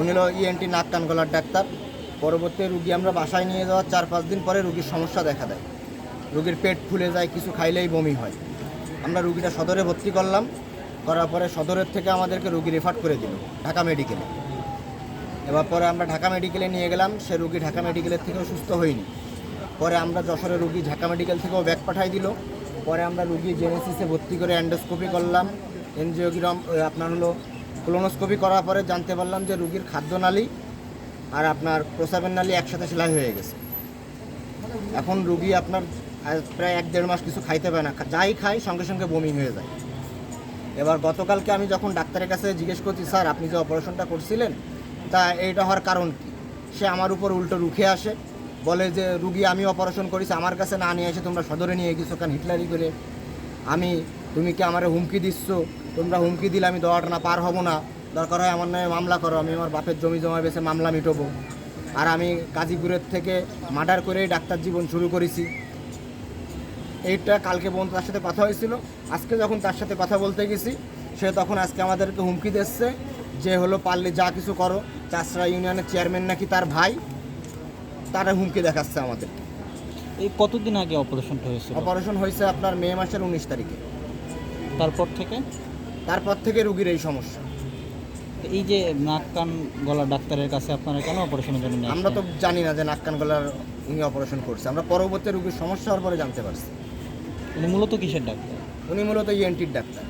উনি হলো ইএনটি নাক কান গলার ডাক্তার। পরবর্তী রুগী আমরা বাসায় নিয়ে যাওয়ার চার পাঁচ দিন পরে রুগীর সমস্যা দেখা দেয়। রুগীর পেট ফুলে যায়, কিছু খাইলেই বমি হয়। আমরা রুগীটা সদরে ভর্তি করলাম, করার পরে সদরের থেকে আমাদেরকে রুগী রেফার করে দিল, ঢাকা মেডিকেলে এবার পরে আমরা ঢাকা মেডিকেলে নিয়ে গেলাম, সে রুগী ঢাকা মেডিকেলের থেকেও সুস্থ হয়নি। পরে আমরা যশোরে রুগী ঢাকা মেডিকেল থেকেও ব্যাগ পাঠাই দিল। পরে আমরা রুগী জেনেসিসে ভর্তি করে অ্যান্ডোস্কোপি করলাম। এনজিওগ্রাম আপনার হলো কোলোনোস্কোপি করার পরে জানতে পারলাম যে রুগীর খাদ্য খাদ্যনালী আর আপনার প্রসাবের নালী একসাথে সেলাই হয়ে গেছে। এখন রুগী আপনার প্রায় এক দেড় মাস কিছু খাইতে পারে না। যাই খায় সঙ্গে সঙ্গে বমি হয়ে যায়। এবার গতকালকে আমি যখন ডাক্তারের কাছে জিজ্ঞেস করছি, স্যার, আপনি যে অপারেশনটা করছিলেন, তা এইটা হওয়ার কারণ কি? সে আমার উপর উল্টো রুখে আসে, বলে যে, রুগী, আমি অপারেশন করেছি, আমার কাছে না নিয়ে এসে তোমরা সদরে নিয়ে গেছো কেন? হিটলারি করে। আমি, তুমি কি আমার হুমকি দিচ্ছ? তোমরা হুমকি দিলে আমি দেওয়াটা না পার হব না। দরকার হয় আমার নামে মামলা করো আমি আমার বাপের জমি জমা বেছে মামলা মিটবো। আর আমি গাজীপুরের থেকে মার্ডার করেই ডাক্তার জীবন শুরু করেছি। এইটা কালকে পর্যন্ত তার সাথে কথা হয়েছিল। আজকে যখন তার সাথে কথা বলতে গেছি সে তখন আজকে আমাদেরকে হুমকি দিচ্ছে যে হলো পারলে যা কিছু করো। চাষরা ইউনিয়নের চেয়ারম্যান নাকি তার ভাই তারা হুমকি দেখাচ্ছে আমাদের। এই কতদিন আগে অপারেশনটা হয়েছে অপারেশন হয়েছে আপনার মে মাসের উনিশ তারিখে। তারপর থেকে? তারপর থেকে রুগীর এই সমস্যা। এই যে নাক কান গলা ডাক্তারের কাছে আপনারা কেন অপারেশনের জন্য আমরা তো জানি না যে নাক কান গলার উনি অপারেশন করছে। আমরা পরবর্তী রুগীর সমস্যা হওয়ার পরে জানতে পারছি। উনি মূলত কিসের ডাক্তার? উনি মূলত ইএনটির ডাক্তার।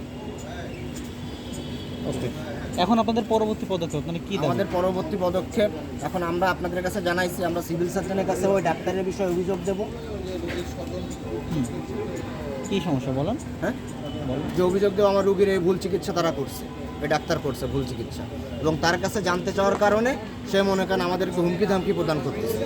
ওকে। এখন আপনাদের পরবর্তী পদক্ষেপ মানে কি আমাদের পরবর্তী পদক্ষেপ এখন আমরা আপনাদের কাছে জানাইছি আমরা সিভিল সার্জনের কাছে ওই ডাক্তারের বিষয়ে অভিযোগ দেব। কি সমস্যা বলেন? হ্যাঁ? যে অভিযোগ দেব আমার রুগীর এই ভুল চিকিৎসা তারা করছে এই ডাক্তার করছে ভুল চিকিৎসা। এবং তার কাছে জানতে চাওয়ার কারণে সে মনে করেন আমাদেরকে হুমকি ধামকি প্রদান করতেছে।